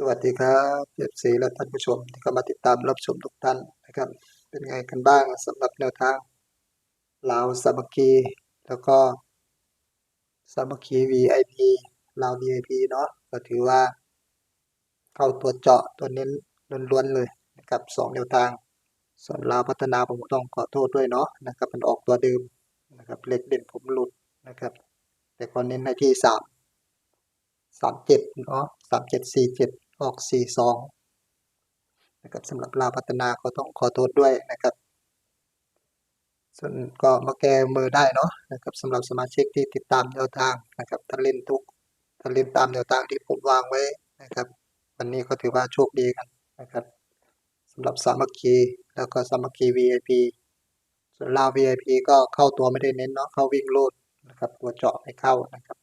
สวัสดีครับเอฟซีและท่านผู้ชมที่เข้ามาติดตามรับชมทุกท่านนะครับ เป็นไงกันบ้างสำหรับแนวทางลาวสามัคคีแล้วก็สามัคคี VIP ลาว VIP เนาะก็ถือว่าเข้าตัวเจาะตัวเน้นล้วนๆเลยนะครับสองแนวทาง ส่วนลาวพัฒนาผมก็ต้องขอโทษด้วยเนาะนะครับมันออกตัวเดิมนะครับเลขเด่นผมหลุดนะครับ แต่ขอเน้นให้ที่สามสามเจ็ดเนาะสามเจ็ดสี่เจ็ด ออกสี่สองนะครับสำหรับลาพัฒนาก็ต้องขอโทษด้วยนะครับ ส่วนก็มาแก้มือได้เนาะนะครับสำหรับสมาชิกที่ติดตามแนวทางนะครับถ้าเล่นทุกถ้าเล่นตามแนวทางที่ผมวางไว้นะครับ วันนี้ก็ถือว่าโชคดีกันนะครับสำหรับสามัคคีแล้วก็สามัคคี VIP ส่วนลาว VIP ก็เข้าตัวไม่ได้เน้นเนาะเข้าวิ่งโลดนะครับตัวเจาะไม่เข้านะครับ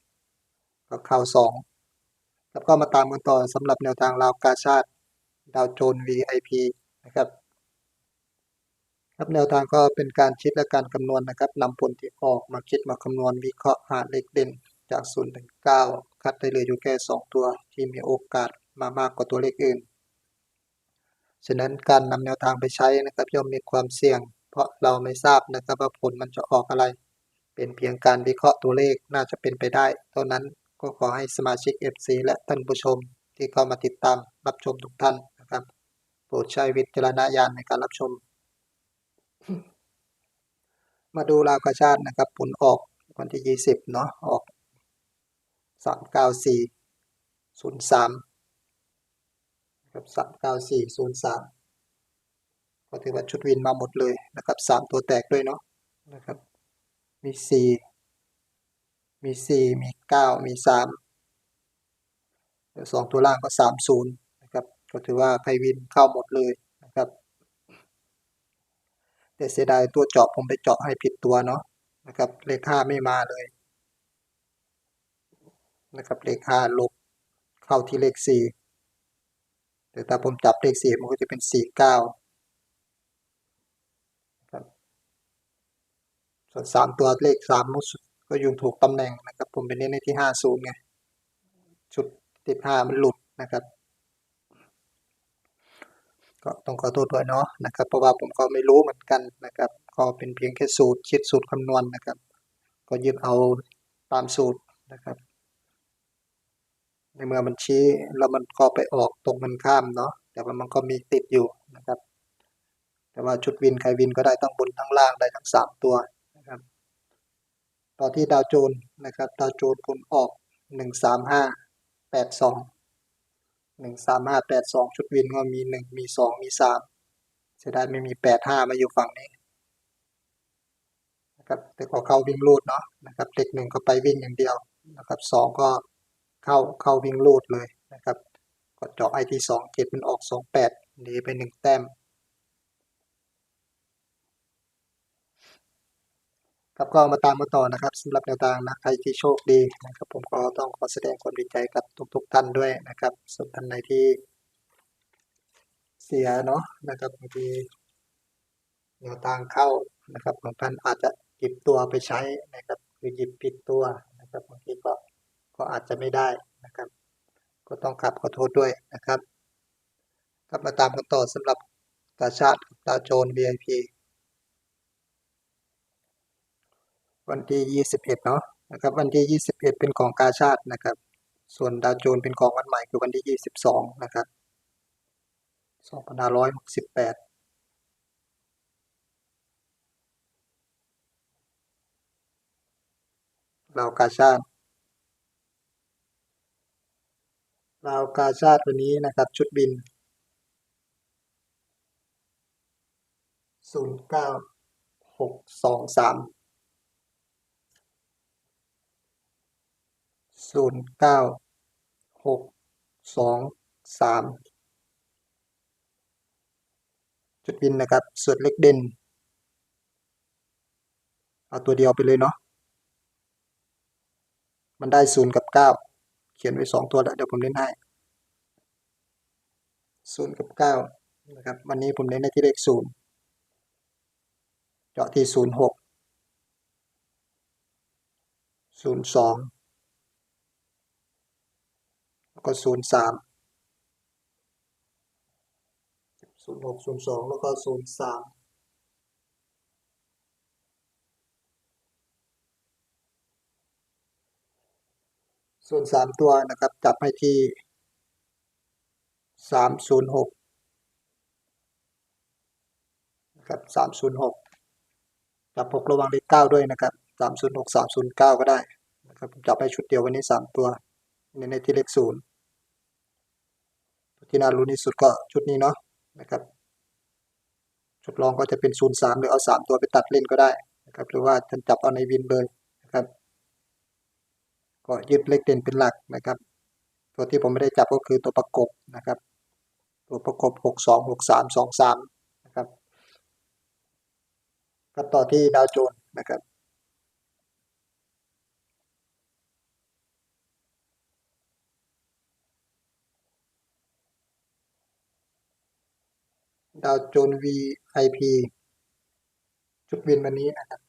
ก็เข้าสอง แล้วก็มาตามกันต่อสำหรับแนวทางราวกาชาติดาวโจน VIP นะครับครับแนวทางก็เป็นการคิดและการคำนวณนะครับนำผลที่ออกมาคิดมาคำนวณวิเคราะห์หาเลขเด่นจาก0ถึง9คัดได้เลยอยู่แค่ 2 ตัวที่มีโอกาสมามากกว่าตัวเลขอื่น ฉะนั้นการนำแนวทางไปใช้นะครับย่อมมีความเสี่ยง เพราะเราไม่ทราบนะครับว่าผลมันจะออกอะไร เป็นเพียงการวิเคราะห์ตัวเลขน่าจะเป็นไปได้ เท่านั้น ก็ขอให้สมาชิก FC และท่านผู้ชมที่เข้ามาติดตามรับชมทุกท่านนะครับ โปรดใช้วิจารณญาณในการรับชม มาดูราวกระชาตินะครับ ผลออกวันที่ 20 เนาะออก 39403นะครับ39403ก็ถือว่าชุดวินมาหมดเลยนะครับ 3 ตัวแตกด้วยเนาะนะครับมี 4 มี4มี9มี3เดี๋ยวสองตัวล่างก็30นะครับก็ถือว่าไพวินเข้าหมดเลยนะครับ แต่เสียดายตัวเจาะผมไปเจาะให้ผิดตัวเนาะนะครับเลข5ไม่มาเลยนะครับเลข5ลบเข้าที่เลข4แต่ถ้าผมจับเลข4มันก็จะเป็น49ครับส่วน3ตัวเลข3มุส ก็อยู่ถูกตำแหน่งนะครับ ผมไปเน้นในที่50ไงชุดติด5มันหลุดนะครับ ก็ต้องขอโทษด้วยเนาะนะครับเพราะว่าผมก็ไม่รู้เหมือนกันนะครับ ก็เป็นเพียงแค่สูตรคิดสูตรคำนวณนะครับ ก็ยึดเอาตามสูตรนะครับ ในเมื่อมันชี้แล้วมันก็ไปออกตรงกันข้ามเนาะแต่ว่ามันก็มีติดอยู่นะครับ แต่ว่าชุดวินใครวินก็ได้ทั้งบนทั้งล่างได้ทั้งสามตัว ต่อที่ดาวโจนนะครับดาวโจนผลออกหนึ่งสามห้าแปดสองหนึ่งสามห้าแปดสองชุดวินก็มีหนึ่งมีสองมีสามเสียดายไม่มีแปดห้ามาอยู่ฝั่งนี้นะครับแต่ก็เข้าวิ่งลูดเนาะนะครับเลขหนึ่งก็ไปวิ่งอย่างเดียวนะครับสองก็เข้าเข้าวิ่งลูดเลยนะครับก็เจาะไอที่สองเจ็ดมันออกสองแปดหนีไปหนึ่งแต้ม ครับก็มาตามมาต่อนะครับสำหรับแนวทางนะใครที่โชคดีนะครับ ผมก็ต้องขอแสดงความดีใจกับทุก ๆท่านด้วยนะครับ ส่วนท่านใดที่เสียเนาะนะครับบางทีแนวทางเข้านะครับบางท่านอาจจะหยิบตัวไปใช้นะครับคือหยิบผิดตัวนะครับบางทีก็ก็อาจจะไม่ได้นะครับ ก็ต้องขับขอโทษด้วยนะครับครับมาตามกันต่อสำหรับตาชาติตาโจน VIP วันที่ 21 เนาะนะครับวันที่ 21 เป็นของกาชาตินะครับ ส่วนดาวโจนส์เป็นของวันใหม่คือวันที่ 22 นะครับ2568ลาวกาชาติลาวกาชาติวันนี้นะครับ ชุดบิน 09623 ศูนย์เก้าหกสองสามจุดวินนะครับส่วนเล็กเด่น เอาตัวเดียวไปเลยเนาะมันได้ศูนย์กับเก้าเขียนไว้สองตัวแล้วเดี๋ยวผมเล่นให้ศูนย์กับเก้านะครับวันนี้ผมเน้นในที่เลขศูนย์เจาะที่ศูนย์หกศูนย์สอง ก็ศูนย์สามศูนย์หกศูนย์สองแล้วก็ศูนย์สามส่วนสามตัวนะครับ จับให้ที่สามศูนย์หกนะครับสามศูนย์หกจับหกระวังเลขเก้าด้วยนะครับสามศูนย์หกสามศูนย์เก้าก็ได้นะครับผมจับให้ชุดเดียววันนี้สามตัวเน้นในที่เลขศูนย์ ที่น่ารู้ที่สุดก็ชุดนี้เนาะนะครับชุดรองก็จะเป็นศูนย์สามหรือเอาสามตัวไปตัดเล่นก็ได้นะครับหรือว่าท่านจับเอาในวินเลยนะครับก็ยึดเลขเด่นเป็นหลักนะครับ ตัวที่ผมไม่ได้จับก็คือตัวประกบนะครับ ตัวประกบหกสองหกสามสองสามนะครับก็ต่อที่ดาวโจนส์นะครับ ดาวโจนส์ VIP ชุดวินวันนี้นะครับ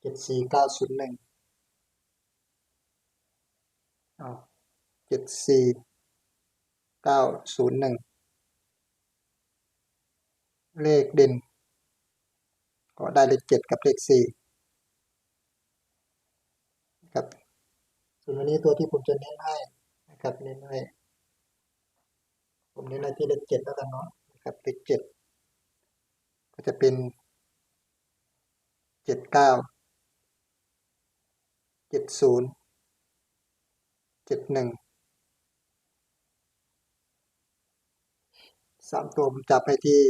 เจ็ดสี่เก้าศูนย์หนึ่งเจ็ดสี่เก้าศูนย์หนึ่งเลขเด่น ก็ได้เลขเจ็ดกับเลขสี่ครับส่วนวันนี้ตัวที่ผมจะเน้นให้นะครับเน้นให้ผมเน้นให้ที่เลขเจ็ดแล้วกันเนาะ ครับเลขเจ็ดก็จะเป็นเจ็ดเก้าเจ็ดศูนย์เจ็ดหนึ่งสามตัวผมจับไปที่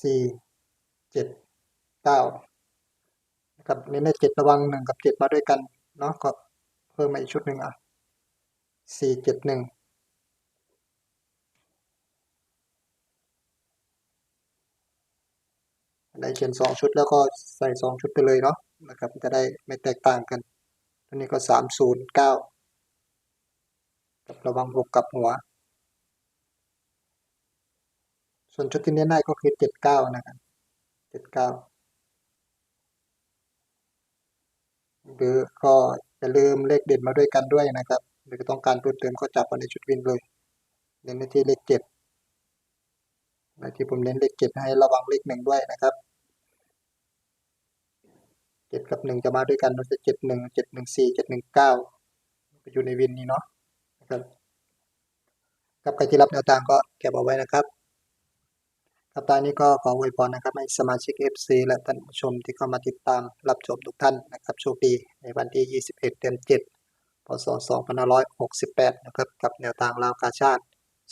สี่เจ็ดเก้านะครับเน้นในเจ็ดระวังหนึ่งกับเจ็ดมาด้วยกันเนาะก็เพิ่มมาอีกชุดหนึ่งอะสี่เจ็ดหนึ่ง ได้เขียนสองชุดแล้วก็ใส่สองชุดไปเลยเนาะนะครับจะได้ไม่แตกต่างกันตัวนี้ก็สามศูนย์เก้ากับระวังหกกับหัว ส่วนชุดที่เน้นได้ก็คือเจ็ดเก้านะครับเจ็ดเก้าหรือก็อย่าลืมเลขเด่นมาด้วยกันด้วยนะครับหรือต้องการเพิ่มเติมก็จับมาในชุดวินเลย เน้นในที่เลขเจ็ดในที่ผมเน้นเลขเจ็ดให้ระวังเลขหนึ่งด้วยนะครับ เจ็ดกับหนึ่งจะมาด้วยกันเราจะเจ็ดหนึ่งเจ็ดหนึ่งสี่เจ็ดหนึ่งเก้าไปอยู่ในวินนี้เนาะนะครับกับใครที่รับแนวทางก็เก็บเอาไว้นะครับครับตอนนี้ก็ขออวยพรนะครับให้สมาชิก FC และท่านผู้ชมที่เข้ามาติดตามรับชมทุกท่านนะครับโชคดีในวันที่ 21 เดือน7พศ2568 นะครับกับแนวทางลาวกาชาติ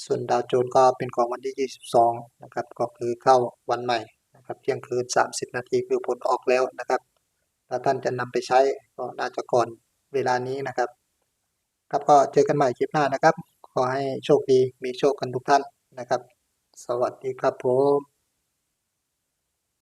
ส่วนดาวโจนส์ก็เป็นของวันที่ 22 นะครับก็คือเข้าวันใหม่นะครับเที่ยงคืน 30 นาทีคือผลออกแล้วนะครับ ถ้าท่านจะนำไปใช้ก็น่าจะก่อนเวลานี้นะครับ ครับก็เจอกันใหม่คลิปหน้านะครับ ขอให้โชคดีมีโชคกันทุกท่านนะครับ สวัสดีครับผม